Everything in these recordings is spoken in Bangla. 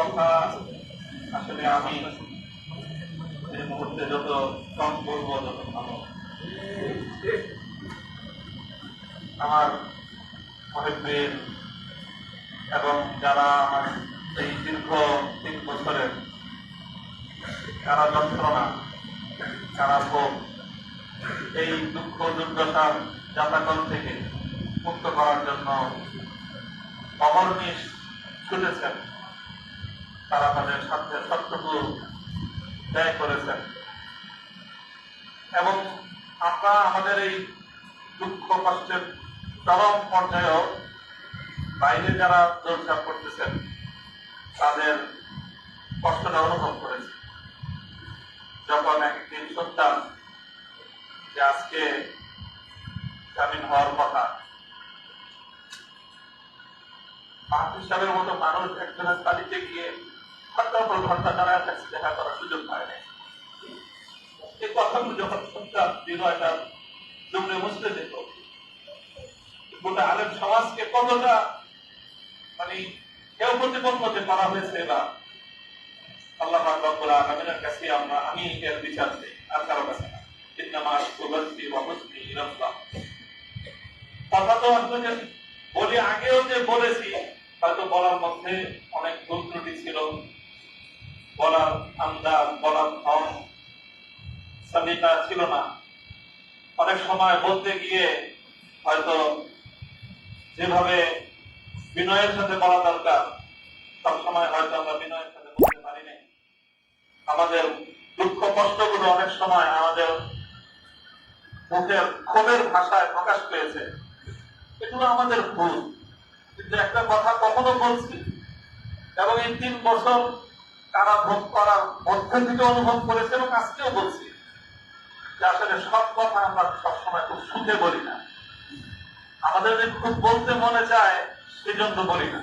কথা আসলে আমি এই মুহূর্তে যত কম বলব, তত ভালো। আমার মহিবীর এবং যারা আমার এই দীর্ঘ তিন বছরের কারা যন্ত্রণা কারা ভোগ, এই দুঃখ দুর্দশার যাতাকল থেকে মুক্ত করার জন্য অহর্নিশ ছুটেছেন। তারা তাদের সাথে সবটুকু ব্যয় করেছেন। এবং আমরা আমাদের এই দুঃখ, কষ্টের চরম পর্যায়েও বাইরে যারা দৌড়ঝাঁপ করতেছেন, তাদের কষ্টটা অনুভব করেছে। যখন একদিন শুনতাম যে আজকে জামিন হওয়ার কথা মাহফিজ সাহেবের মতো মানুষ একজনের তালিতে গিয়ে ঘণ্টার পর ঘণ্টা দাঁড়ায় থাকছে দেখা করার সুযোগ পায় না এই কথাগুলো যখন শুনতাম হৃদয়টা জমলে মুছতে যেত গোটা আলেম সমাজকে কতটা মানে কেউ প্রতিপন্নতে করা হয়েছে বা আল্লাহ রব্বুল আলামিনের কাছে আমরা আমি এর বিচার চাই, আর কারও কাছে না। ইন্নামা আশকুরুল্লাহি ওয়া হুসনি ইলাল্লাহ। কথা তো আসলে বলি আগেও যে বলেছি, হয়তো বলার মধ্যে অনেক ভুল ত্রুটি ছিল। বলার আন্দাজ বলার ধন সলিকা ছিল না। অনেক সময় বলতে গিয়ে হয়তো যেভাবে বিনয়ের সাথে বলা দরকার, সব সময় হয়তো আমরা বিনয়ের সাথে বলতে পারি নাই। আমাদের দুঃখ কষ্টগুলো অনেক সময় আমাদের মুখের ক্ষোভের ভাষায় প্রকাশ পেয়েছে। এগুলো আমাদের ভুল। কিন্তু একটা কথা কখনো বলছি। এবং এই তিন বছর তারা ভোগ করার মধ্যে থেকে অনুভব করেছে এবং আজকেও বলছি। যে আসলে সব কথা আমরা সবসময় খুব সুখে বলি না। আমাদের যে খুব বলতে মনে চায়, সেজন্য বলি না।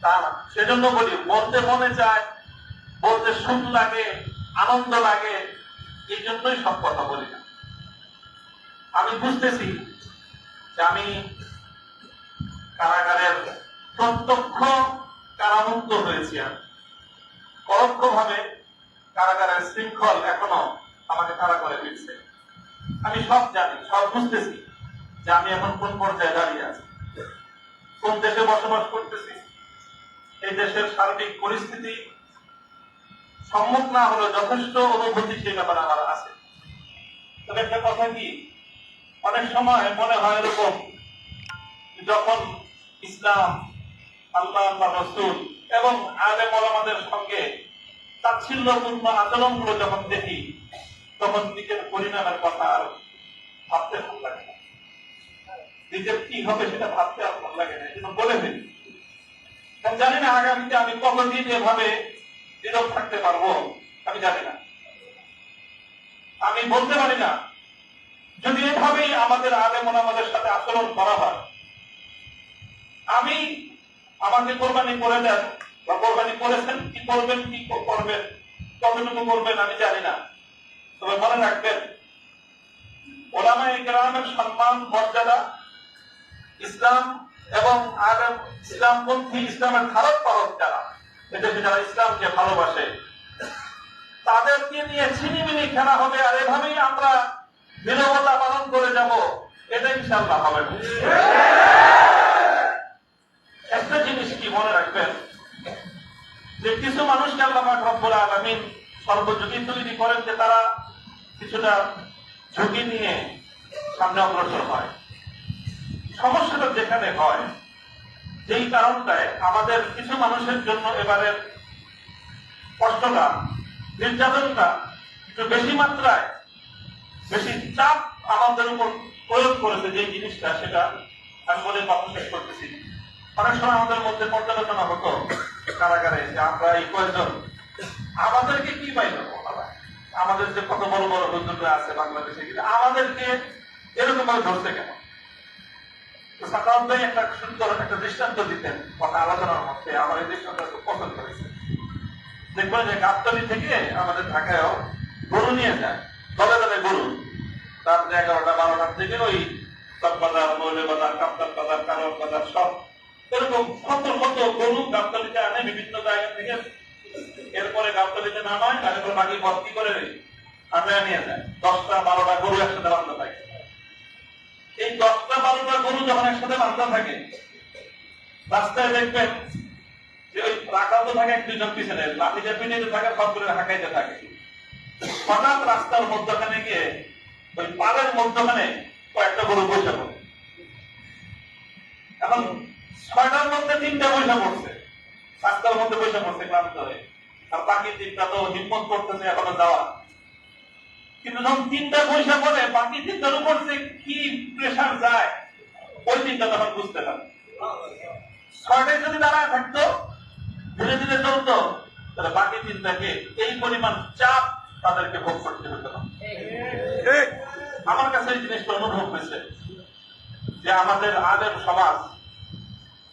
তা না, সেজন্য বলি, বলতে মনে চায়, বলতে সুখ লাগে, আনন্দ লাগে, এই জন্যই সব কথা বলি না। আমি বুঝতেছি যে আমি কারাগারের প্রত্যক্ষ কারামুক্ত হয়েছি আমি পরোক্ষ ভাবে কারাগারের শৃঙ্খল এখনও আমাকে তারা করে ফিরছে আমি সব জানি, সব বুঝতেছি যে আমি এখন কোন পর্যায়ে দাঁড়িয়ে আছি। কোন দেশে বসবাস করতেছি। এই দেশের সার্বিক পরিস্থিতি সম্মুখ না হলে যথেষ্ট অনুভূতি সেই ব্যাপারে আমার আছে। তবে একটা কথা কি, অনেক সময় মনে হয় এরকম, যখন ইসলাম আল্লাহ আল্লাহ রসুল এবং আলেম ওলামাদের সঙ্গে তাচ্ছিল্যপূর্ণ আচরণগুলো যখন দেখি, তখন নিজের পরিণামের কথা আর ভাবতে ভালো লাগে না। নিজের কি হবে সেটা ভাবতে আর ভালো লাগে না, এই বলে ফেলি। জানি না আগামীতে আমি কতদিন এভাবে নীরব থাকতে পারব, আমি জানি না। আমি বলতে পারি না, যদি এভাবেই আমাদের আলেম আমাদের সাথে আচরণ করা হয়, আমি আমাকে কোরবানি করে দেন বা কোরবানি করেছেন কি করবেন কি করবেন কতটুকু করবেন আমি জানি না। তবে মনে রাখবেন ওলামাই গ্রামের সম্মান, মর্যাদা ইসলাম এবং আলেম ইসলামপন্থী ইসলামের ধারক পালক যারা এদেশে যারা ইসলামকে ভালোবাসে, তাদেরকে নিয়ে ছিনিমিনি খেলা হবে আর এভাবেই আমরা নিরবতা পালন করে যাব, এটা ইনশাল্লাহ হবে জিনিস কি মনে রাখবেন যে কিছু মানুষকে আল্লাহ রব্বুল আলামিন সর্বযোগী তৈরি করেন যে তারা কিছুটা ঝুঁকি নিয়ে সামনে অগ্রসর হয়। সমস্যাটা যেখানে হয়, যেই কারণটায় আমাদের কিছু মানুষের জন্য এবারের কষ্টটা, নির্যাতনটা একটু বেশি মাত্রায় বেশি চাপ আমাদের উপর প্রয়োগ করেছে যে জিনিসটা, সেটা আমি বলে কথা শেষ করতেছি। অনেক সময় আমাদের মধ্যে পর্যালোচনা হতো কারাগারে যে আমরা এই কয়েকজন। আমাদেরকে কি পাইল আমাদের যে কত বড় বড় হুজুররা আছে বাংলাদেশে, কিন্তু আমাদেরকে এরকম ভাবে ধরছে কেন? একটা সুন্দর একটা দৃষ্টান্ত দিতেন কথা আলোচনার মধ্যে, আমার এই দৃষ্টান্ত খুব পছন্দ করেছে দেখবেন যে গাবতলি থেকে আমাদের ঢাকায়ও গরু নিয়ে যায়, দলে দলে গরু। রাত্রে এগারোটা, বারোটার থেকে ওই চকবাজার মৌলে বাজার কাপ্তান বাজার কারণ বাজার সব এরকম কত কত গরু গাবতলিতে আনে, বিভিন্ন জায়গা থেকে। এরপরে গাবতলিতে নামায়, তারপরে বাকি ভর্তি করে আমরা নিয়ে যায়। দশটা, বারোটা গরু একসাথে বান্ধা থাকে। এই দশটা, বারোটা গরু যখন একসাথে বান্ধা থাকে, রাস্তায় দেখবেন যে ওই রাখাল তো থাকে এক, দুইজন পিছনে লাঠিতে পিটিতে থাকে সবগুলো হাঁকাইতে থাকে। হঠাৎ রাস্তার মধ্যখানে গিয়ে ওই পালের মধ্যখানে কয়েকটা গরু বসে পড়ে। এখন ছয়টার মধ্যে তিনটা পয়সা পড়ছে রাস্তার মধ্যে পয়সা পড়ছে ক্লান্ত হয়ে। আর বাকি তিনটা তো হিম্মত করতেছে এখনও যাওয়া। কিন্তু যখন তিনটা পয়সা পড়ে বাকি তিনটার উপর যে কি প্রেশার যায় ওই তিনটা তখন বুঝতে পারে ছয়টায় যদি দাঁড়ায় থাকতো ধীরে ধীরে চলতো তাহলে বাকি তিনটাকে এই পরিমাণ চাপ তাদেরকে ভোগ করতে হতো না। আমার কাছে এই জিনিসটা অনুভব হয়েছে যে আমাদের আলেম সমাজ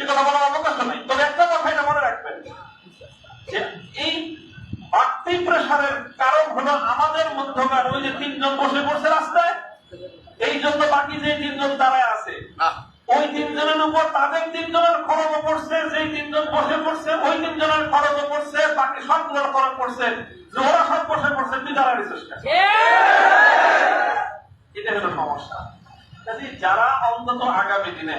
সে কথা বলার অবকাশ নেই। তবে একটা কথা এটা মনে রাখবেন। যে এই বাড়তি প্রেশারের কারণ হলো আমাদের মধ্যকার ওই যে তিনজন বসে পড়ছে রাস্তায় এই জন্য বাকি যে তিনজন দাঁড়ায় আছে ওই তিনজনের উপর তাদের তিনজনের খরচ পড়ছে যেই তিনজন বসে পড়ছে ওই তিনজনের খরচ পড়ছে বাকি সবগুলোর খরচ পড়ছে যে ওরা সব বসে পড়ছে তুই দাঁড়ানোর চেষ্টা। এটা হলো সমস্যা। যারা অন্তত আগামী দিনে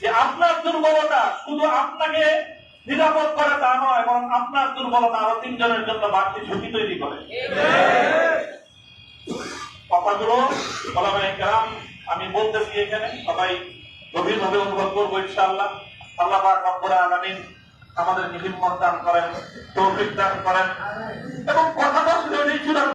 যে আপনার দুর্বলতা শুধু আপনাকে নিরাপদ করে তা নয় এবং আপনার দুর্বলতা আরও তিনজনের জন্য বাড়তি ঝুঁকি তৈরি করে। কথাগুলো আমি বলতেছি এখানে, সবাই গভীরভাবে অনুভব করব ইনশাআল্লাহ। আল্লাহ পাক রব্বুল আলামিন আমাদেরকে হিম্মত দান করেন, তৌফিক দান করেন এবং শুনে চূড়ান্ত